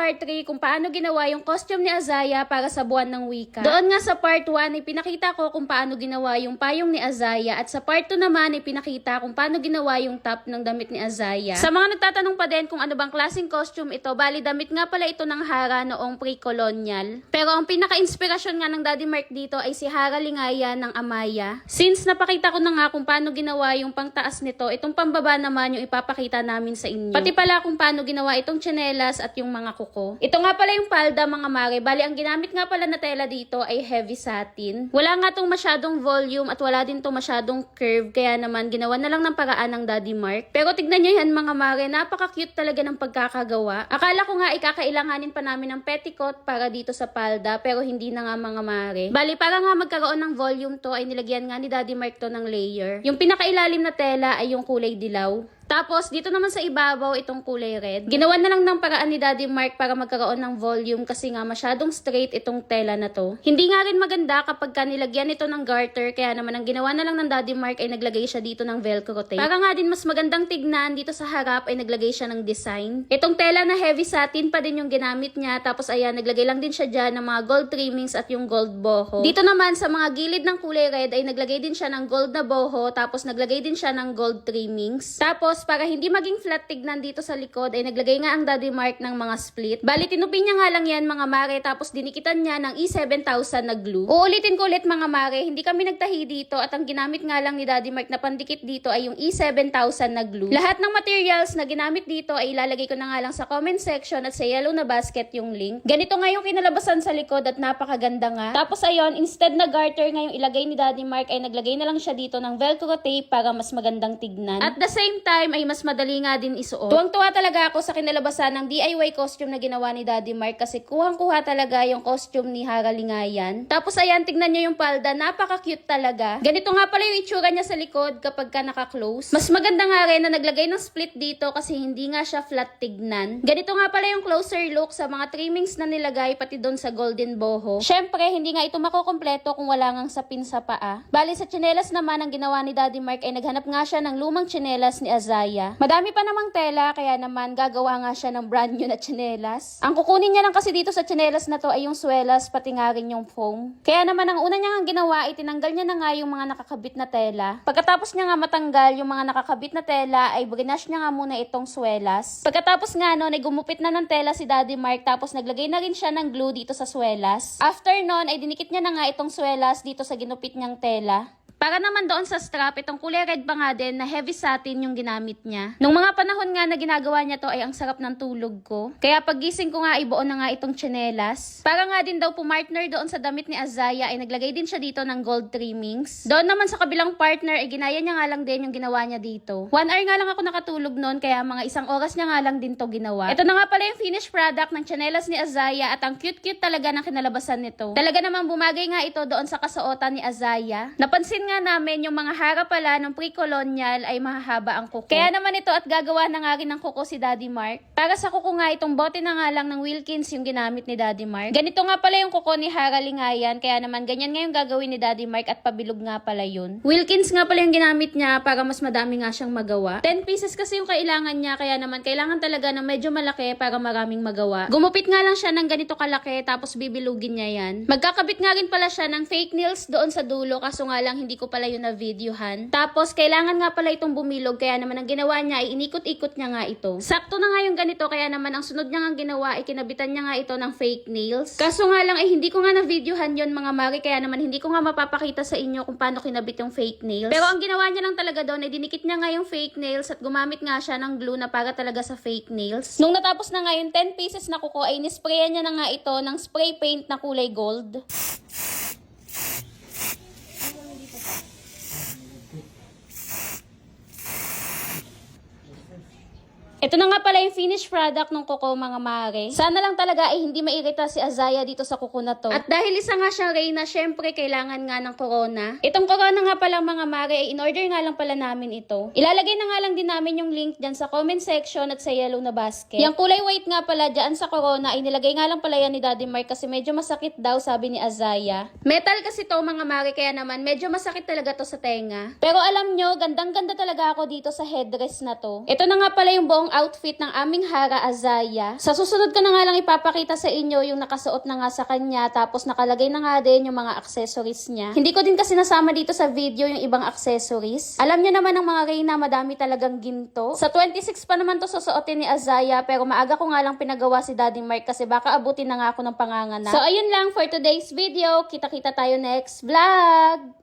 part 3 kung paano ginawa yung costume ni Azaya para sa buwan ng wika. Doon nga sa part 1 ay pinakita ko kung paano ginawa yung payong ni Azaya at sa part 2 naman ay pinakita kung paano ginawa yung top ng damit ni Azaya. Sa mga nagtatanong pa din kung ano bang klaseng costume ito, bali damit nga pala ito ng Hara noong pre-colonial. Pero ang pinaka-inspirasyon nga ng Daddy Mark dito ay si Hara Lingaya ng Amaya. Since napakita ko na nga kung paano ginawa yung pangtaas nito, itong pambaba naman yung ipapakita namin sa inyo. Pati pala kung paano ginawa itong tsinelas at yung mga kuko. Ito nga pala yung palda mga mare. Bali, ang ginamit nga pala na tela dito ay heavy satin. Wala nga tong masyadong volume at wala din tong masyadong curve. Kaya naman, ginawa na lang ng paraan ng Daddy Mark. Pero tignan nyo yan mga mare, napaka-cute talaga ng pagkakagawa. Akala ko nga ikakailanganin pa namin ng petticoat para dito sa palda, pero hindi na nga mga mare. Bali, para nga magkaroon ng volume to, ay nilagyan nga ni Daddy Mark to ng layer. Yung pinakailalim na tela ay yung kulay dilaw. Tapos, dito naman sa ibabaw, itong kulay red. Ginawa na lang ng paraan ni Daddy Mark para magkaroon ng volume kasi nga masyadong straight itong tela na to. Hindi nga rin maganda kapag ka nilagyan ito ng garter, kaya naman ang ginawa na lang ng Daddy Mark ay naglagay siya dito ng velcro tape. Para nga din mas magandang tignan, dito sa harap ay naglagay siya ng design. Itong tela na heavy satin pa din yung ginamit niya, tapos ayan, naglagay lang din siya dyan ng mga gold trimmings at yung gold boho. Dito naman sa mga gilid ng kulay red ay naglagay din siya ng gold na boho, tapos naglagay din siya ng gold trimmings. Tapos, para hindi maging flat tignan dito sa likod, ay naglagay nga ang Daddy Mark ng mga split. Bali, tinupin niya nga lang yan mga mare, tapos dinikitan niya ng E7000 na glue. Uulitin ko ulit mga mare, hindi kami nagtahi dito at ang ginamit nga lang ni Daddy Mark na pandikit dito ay yung E7000 na glue. Lahat ng materials na ginamit dito ay ilalagay ko na nga lang sa comment section at sa yellow na basket yung link. Ganito nga yung kinalabasan sa likod at napakaganda nga. Tapos ayun, instead na garter nga yung ilagay ni Daddy Mark ay naglagay na lang siya dito ng velcro tape para mas magandang tignan. At the same time ay mas madali nga din isuot. Tuwang-tuwa talaga ako sa kinalabasan ng DIY costume na ginawa ni Daddy Mark kasi kuhang-kuha talaga yung costume ni Hara Lingayan. Tapos ayan, tignan niyo yung palda, napaka-cute talaga. Ganito nga pala yung itsura niya sa likod kapag ka naka-close. Mas maganda nga rin na naglagay ng split dito kasi hindi nga siya flat tignan. Ganito nga pala yung closer look sa mga trimmings na nilagay pati doon sa golden boho. Syempre, hindi nga ito makukompleto kung wala ngang sapin sa paa. Bali sa tsinelas naman ang ginawa ni Daddy Mark ay naghanap nga siya ng lumang tsinelas ni Azaya. Madami pa namang tela kaya naman gagawa nga siya ng brand new na tsinelas. Ang kukunin niya lang kasi dito sa tsinelas na to ay yung swelas pati nga rin yung foam. Kaya naman ang una niya nga ginawa ay tinanggal niya na nga yung mga nakakabit na tela. Pagkatapos niya nga matanggal yung mga nakakabit na tela ay brinash niya nga muna itong swelas. Pagkatapos nga no, ay gumupit na ng tela si Daddy Mark tapos naglagay na rin siya ng glue dito sa swelas. After nun ay dinikit niya na nga itong swelas dito sa ginupit niyang tela. Para naman doon sa strap, itong kulay red pa nga din na heavy satin yung ginamit niya. Nung mga panahon nga na ginagawa niya to ay ang sarap ng tulog ko. Kaya pagising ko nga ibuo na nga itong tsinelas. Para nga din daw pumartner doon sa damit ni Azaya ay naglagay din siya dito ng gold trimmings. Doon naman sa kabilang partner ay ginaya niya nga lang din yung ginawa niya dito. One hour nga lang ako nakatulog noon kaya mga isang oras niya nga lang din to ginawa. Ito na nga pala yung finished product ng tsinelas ni Azaya at ang cute-cute talaga ng kinalabasan nito. Talaga namang bumagay nga ito doon sa kasuotan ni Azaya. Napansin nga namin yung mga hara pala ng pre-colonial ay mahahaba ang kuko. Kaya naman ito at gagawa na nga rin ng kuko si Daddy Mark. Para sa kuko nga itong bote na nga lang ng Wilkins yung ginamit ni Daddy Mark. Ganito nga pala yung kuko ni Hara Lingayan kaya naman ganyan nga yung gagawin ni Daddy Mark at pabilog nga pala yun. Wilkins nga pala yung ginamit niya para mas madami nga siyang magawa. 10 pieces kasi yung kailangan niya kaya naman kailangan talaga ng medyo malaki para maraming magawa. Gumupit nga lang siya ng ganito kalaki tapos bibilugin niya yan. Magkakabit nga rin pala siya ng fake nails doon sa dulo kaso nga lang hindi ko pala yun na videohan. Tapos kailangan nga pala itong bumilog kaya naman ang ginawa niya ay inikot-ikot niya nga ito. Sakto na nga yung ganito kaya naman ang sunod niya nga ginawa ay kinabitan niya nga ito ng fake nails. Kaso nga lang ay hindi ko nga na videohan yon mga mari kaya naman hindi ko nga mapapakita sa inyo kung paano kinabit yung fake nails. Pero ang ginawa niya lang talaga doon ay dinikit niya nga yung fake nails at gumamit nga siya ng glue na para talaga sa fake nails. Nung natapos na nga yung 10 pieces na kuko ay nisprayan niya na nga ito ng spray paint na kulay gold. Ito na nga pala yung finished product ng kuko mga mare. Sana lang talaga ay hindi mairita si Azaya dito sa kuko na to. At dahil isa nga siyang Reyna, syempre kailangan nga ng corona. Itong corona nga pala mga mare ay in-order nga lang pala namin ito. Ilalagay na nga lang din namin yung link dyan sa comment section at sa yellow na basket. Yung kulay white nga pala dyan sa corona ay nilagay nga lang pala yan ni Daddy Mark kasi medyo masakit daw sabi ni Azaya. Metal kasi to mga mare kaya naman medyo masakit talaga to sa tenga. Pero alam nyo, gandang ganda talaga ako dito sa headdress na to. Ito na nga pala yung buong yung outfit ng aming Hara Azaya. Sa susunod ko na nga lang ipapakita sa inyo yung nakasuot na nga sa kanya tapos nakalagay na nga din yung mga accessories niya. Hindi ko din kasi nasama dito sa video yung ibang accessories. Alam niyo naman ng mga Reyna, madami talagang ginto. Sa 26 pa naman to susuotin ni Azaya pero maaga ko nga lang pinagawa si Daddy Mark kasi baka abutin na nga ako ng panganganak. So ayun lang for today's video. Kita-kita tayo next vlog!